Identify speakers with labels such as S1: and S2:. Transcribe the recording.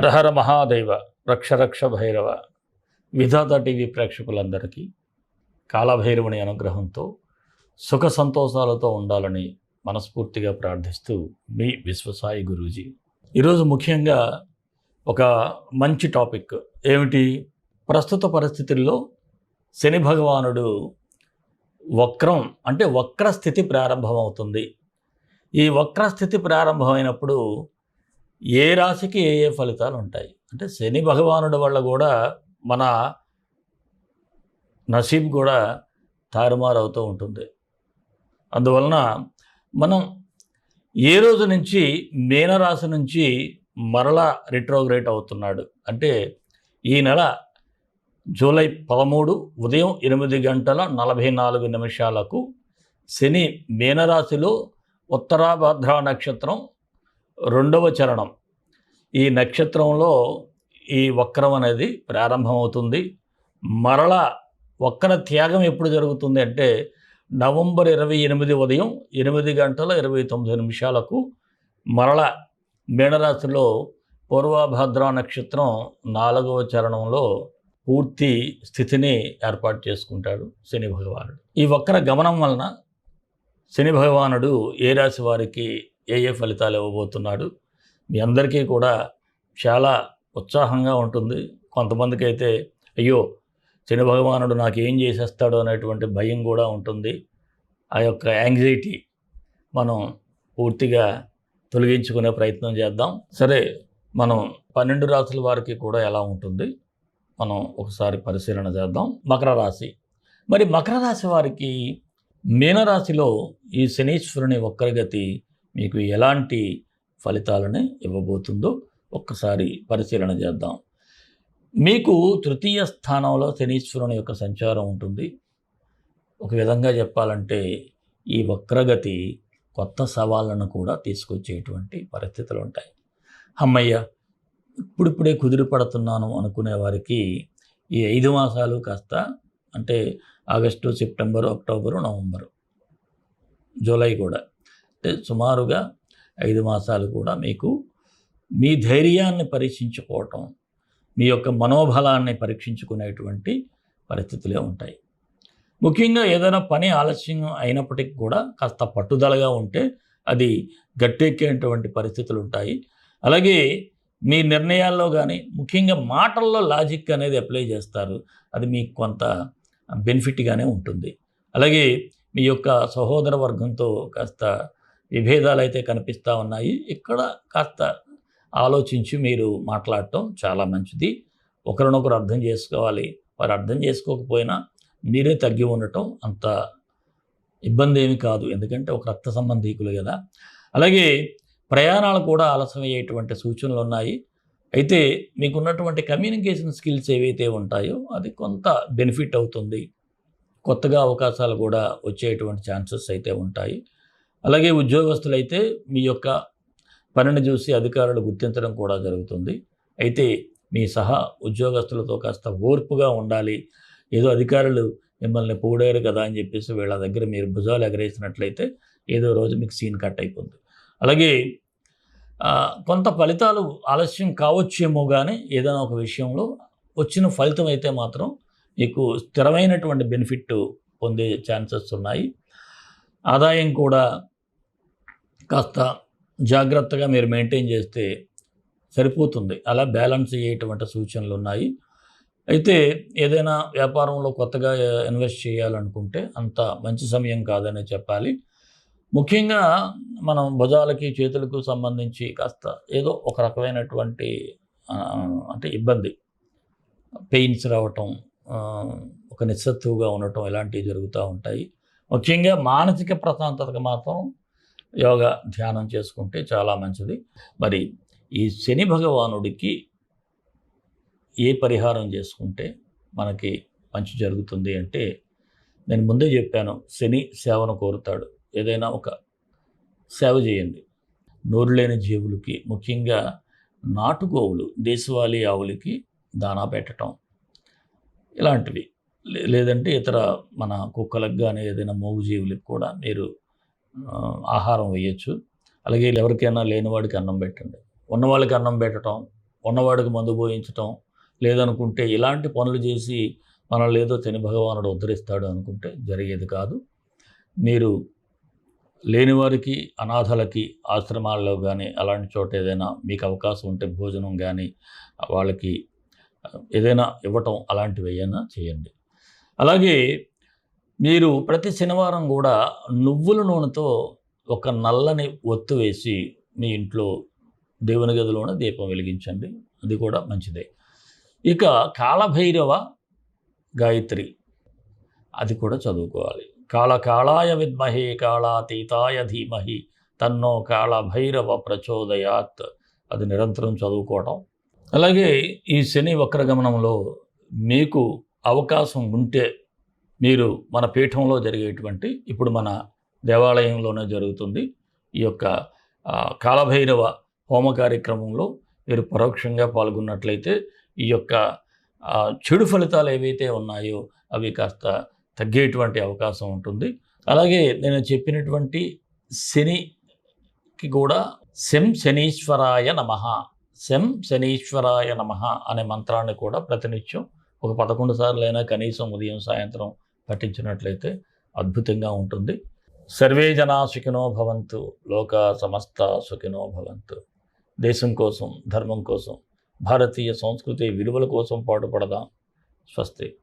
S1: హరహర మహాదేవ రక్షరక్ష భైరవ. విధాత TV ప్రేక్షకులందరికీ కాలభైరవుని అనుగ్రహంతో సుఖ సంతోషాలతో ఉండాలని మనస్ఫూర్తిగా ప్రార్థిస్తూ మీ విశ్వసాయి గురూజీ. ఈరోజు ముఖ్యంగా ఒక మంచి టాపిక్ ఏమిటి? ప్రస్తుత పరిస్థితుల్లో శని భగవానుడు వక్రం అంటే వక్రస్థితి ప్రారంభమవుతుంది. ఈ వక్రస్థితి ప్రారంభమైనప్పుడు ఏ రాశికి ఏ ఏ ఫలితాలు ఉంటాయి? అంటే శని భగవానుడి వల్ల కూడా మన నసీబ్ కూడా తారుమారు అవుతూ ఉంటుంది. అందువలన మనం ఏ రోజు నుంచి మీనరాశి నుంచి మరలా రిట్రోగ్రేట్ అవుతున్నాడు? అంటే ఈ నెల జూలై పదమూడు ఉదయం ఎనిమిది గంటల నలభై నాలుగు నిమిషాలకు శని మీనరాశిలో ఉత్తరాభద్ర నక్షత్రం రెండవ చరణం. ఈ నక్షత్రంలో ఈ వక్రం అనేది ప్రారంభమవుతుంది. మరల వక్ర త్యాగం ఎప్పుడు జరుగుతుంది అంటే నవంబర్ ఇరవై ఎనిమిది ఉదయం ఎనిమిది గంటల ఇరవై తొమ్మిది నిమిషాలకు మరల మీనరాశిలో పూర్వభద్ర నక్షత్రం నాలుగవ చరణంలో పూర్తి స్థితిని ఏర్పాటు చేసుకుంటాడు శని భగవానుడు. ఈ వక్ర గమనం వలన శని భగవానుడు ఏ రాశి వారికి ఏ ఏ ఫలితాలు ఇవ్వబోతున్నాడు? మీ అందరికీ కూడా చాలా ఉత్సాహంగా ఉంటుంది. కొంతమందికి అయితే అయ్యో శని భగవానుడు నాకు ఏం చేసేస్తాడు అనేటువంటి భయం కూడా ఉంటుంది. ఆ యొక్క యాంగ్జైటీ మనం పూర్తిగా తొలగించుకునే ప్రయత్నం చేద్దాం. సరే మనం పన్నెండు రాసుల వారికి కూడా ఎలా ఉంటుంది? మనం ఒకసారి పరిశీలన చేద్దాం. మకర రాశి. మరి మకర రాశి వారికి మీనరాశిలో ఈ శనీశ్వరుని వక్రగతి మీకు ఎలాంటి ఫలితాలని ఇవ్వబోతుందో ఒక్కసారి పరిశీలన చేద్దాం. మీకు తృతీయ స్థానంలో శనీశ్వరుని యొక్క సంచారం ఉంటుంది. ఒక విధంగా చెప్పాలంటే ఈ వక్రగతి కొత్త సవాళ్ళను కూడా తీసుకొచ్చేటువంటి పరిస్థితులు ఉంటాయి. అమ్మయ్య ఇప్పుడిప్పుడే కుదిరి పడుతున్నాను అనుకునే వారికి ఈ ఐదు మాసాలు కాస్త అంటే August September October November July కూడా సుమారుగా ఐదు మాసాలు కూడా మీకు మీ ధైర్యాన్ని పరీక్షించుకోవటం మీ యొక్క మనోబలాన్ని పరీక్షించుకునేటువంటి పరిస్థితులే ఉంటాయి. ముఖ్యంగా ఏదైనా పని ఆలస్యం అయినప్పటికీ కూడా కాస్త పట్టుదలగా ఉంటే అది గట్టెక్కేటువంటి పరిస్థితులు ఉంటాయి. అలాగే మీ నిర్ణయాల్లో కానీ ముఖ్యంగా మాటల్లో లాజిక్ అనేది అప్లై చేస్తారు. అది మీకు కొంత బెనిఫిట్గానే ఉంటుంది. అలాగే మీ యొక్క సహోదర వర్గంతో కాస్త విభేదాలు అయితే కనిపిస్తూ ఉన్నాయి. ఇక్కడ కాస్త ఆలోచించి మీరు మాట్లాడటం చాలా మంచిది. ఒకరినొకరు అర్థం చేసుకోవాలి. వారు అర్థం చేసుకోకపోయినా మీరే తగ్గి ఉండటం అంత ఇబ్బంది ఏమి కాదు. ఎందుకంటే ఒక రక్త సంబంధీకులు కదా. అలాగే ప్రయాణాలు కూడా ఆలస్యమయ్యేటువంటి సూచనలు ఉన్నాయి. అయితే మీకున్నటువంటి కమ్యూనికేషన్ స్కిల్స్ ఏవైతే ఉంటాయో అది కొంత బెనిఫిట్ అవుతుంది. కొత్తగా అవకాశాలు కూడా వచ్చేటువంటి ఛాన్సెస్ అయితే ఉంటాయి. అలాగే ఉద్యోగస్తులైతే మీ యొక్క పనిని చూసి అధికారులు గుర్తించడం కూడా జరుగుతుంది. అయితే మీ సహా ఉద్యోగస్తులతో కాస్త ఓర్పుగా ఉండాలి. ఏదో అధికారులు మిమ్మల్ని పూడారు కదా అని చెప్పేసి వీళ్ళ దగ్గర మీరు భుజాలు ఎగరేసినట్లయితే ఏదో రోజు మీకు సీన్ కట్ అయిపోతుంది అలాగే కొంత ఫలితాలు ఆలస్యం కావచ్చేమో కానీ ఏదైనా ఒక విషయంలో వచ్చిన ఫలితం అయితే మాత్రం మీకు స్థిరమైనటువంటి బెనిఫిట్ పొందే ఛాన్సెస్ ఉన్నాయి. ఆదాయం కూడా కాస్త జాగ్రత్తగా మీరు మెయింటైన్ చేస్తే సరిపోతుంది. అలా బ్యాలెన్స్ అయ్యేటువంటి సూచనలు ఉన్నాయి. అయితే ఏదైనా వ్యాపారంలో కొత్తగా ఇన్వెస్ట్ చేయాలనుకుంటే అంత మంచి సమయం కాదనే చెప్పాలి. ముఖ్యంగా మనం భుజాలకి చేతులకు సంబంధించి కాస్త ఏదో ఒక రకమైనటువంటి అంటే ఇబ్బంది. పెయిన్స్ రావటం ఒక నిస్సత్తువుగా ఉండటం ఇలాంటివి జరుగుతూ ఉంటాయి. ముఖ్యంగా మానసిక ప్రశాంతతకు మాత్రం యోగా ధ్యానం చేసుకుంటే చాలా మంచిది. మరి ఈ శని భగవానుడికి ఏ పరిహారం చేసుకుంటే మనకి మంచి జరుగుతుంది అంటే నేను ముందే చెప్పాను శని సేవను కోరుతాడు. ఏదైనా ఒక సేవ చేయండి. నోరు లేని జీవులకి ముఖ్యంగా నాటుగోవులు దేశవాళీ ఆవులకి దానా పెట్టడం ఇలాంటివి. లే- లేదంటే ఇతర మన కుక్కలకు కానీ ఏదైనా మూగు జీవులకు కూడా మీరు ఆహారం వేయచ్చు. అలాగే ఎవరికైనా లేనివాడికి అన్నం పెట్టండి. ఉన్నవాళ్ళకి అన్నం పెట్టడం ఉన్నవాడికి మందు పోయించటం లేదనుకుంటే ఇలాంటి పనులు చేసి మనల్ని ఏదో శని భగవానుడు ఉద్ధరిస్తాడు అనుకుంటే జరిగేది కాదు. మీరు లేని వారికి అనాథలకి ఆశ్రమాల్లో కానీ అలాంటి చోట ఏదైనా మీకు అవకాశం ఉంటే భోజనం కానీ వాళ్ళకి ఏదైనా ఇవ్వటం అలాంటివి ఏదైనా చేయండి. అలాగే మీరు ప్రతి శనివారం కూడా నువ్వుల నూనెతో ఒక నల్లని ఒత్తు వేసి మీ ఇంట్లో దేవుని గదిలోనే దీపం వెలిగించండి. అది కూడా మంచిదే. ఇక కాళభైరవ గాయత్రి. అది కూడా చదువుకోవాలి. కాళ కాళాయ విద్మహే కాళాతీతాయ ధీమహి తన్నో కాళభైరవ ప్రచోదయాత్. అది నిరంతరం చదువుకోవటం. అలాగే ఈ శని వక్రగమనంలో మీకు అవకాశం ఉంటే మీరు మన పీఠంలో జరిగేటువంటి ఇప్పుడు మన దేవాలయంలోనే జరుగుతుంది. ఈ యొక్క కాలభైరవ హోమ కార్యక్రమంలో మీరు పరోక్షంగా పాల్గొన్నట్లయితే ఈ యొక్క చెడు ఫలితాలు ఏవైతే ఉన్నాయో అవి కాస్త తగ్గేటువంటి అవకాశం ఉంటుంది. అలాగే నేను చెప్పినటువంటి శనికి కూడా శం శనీశ్వరాయ నమ శం శనీశ్వరాయ నమ అనే మంత్రాన్ని కూడా ప్రతినిత్యం ఒక పదకొండు సార్లు అయినా కనీసం ఉదయం సాయంత్రం పఠించినట్లయితే అద్భుతంగా ఉంటుంది. సర్వే జనా సుఖినో భవంతు లోక సమస్త సుఖినో భవంతు. దేశం కోసం ధర్మం కోసం భారతీయ సంస్కృతి విలువల కోసం పాటుపడదాం. స్వస్తి.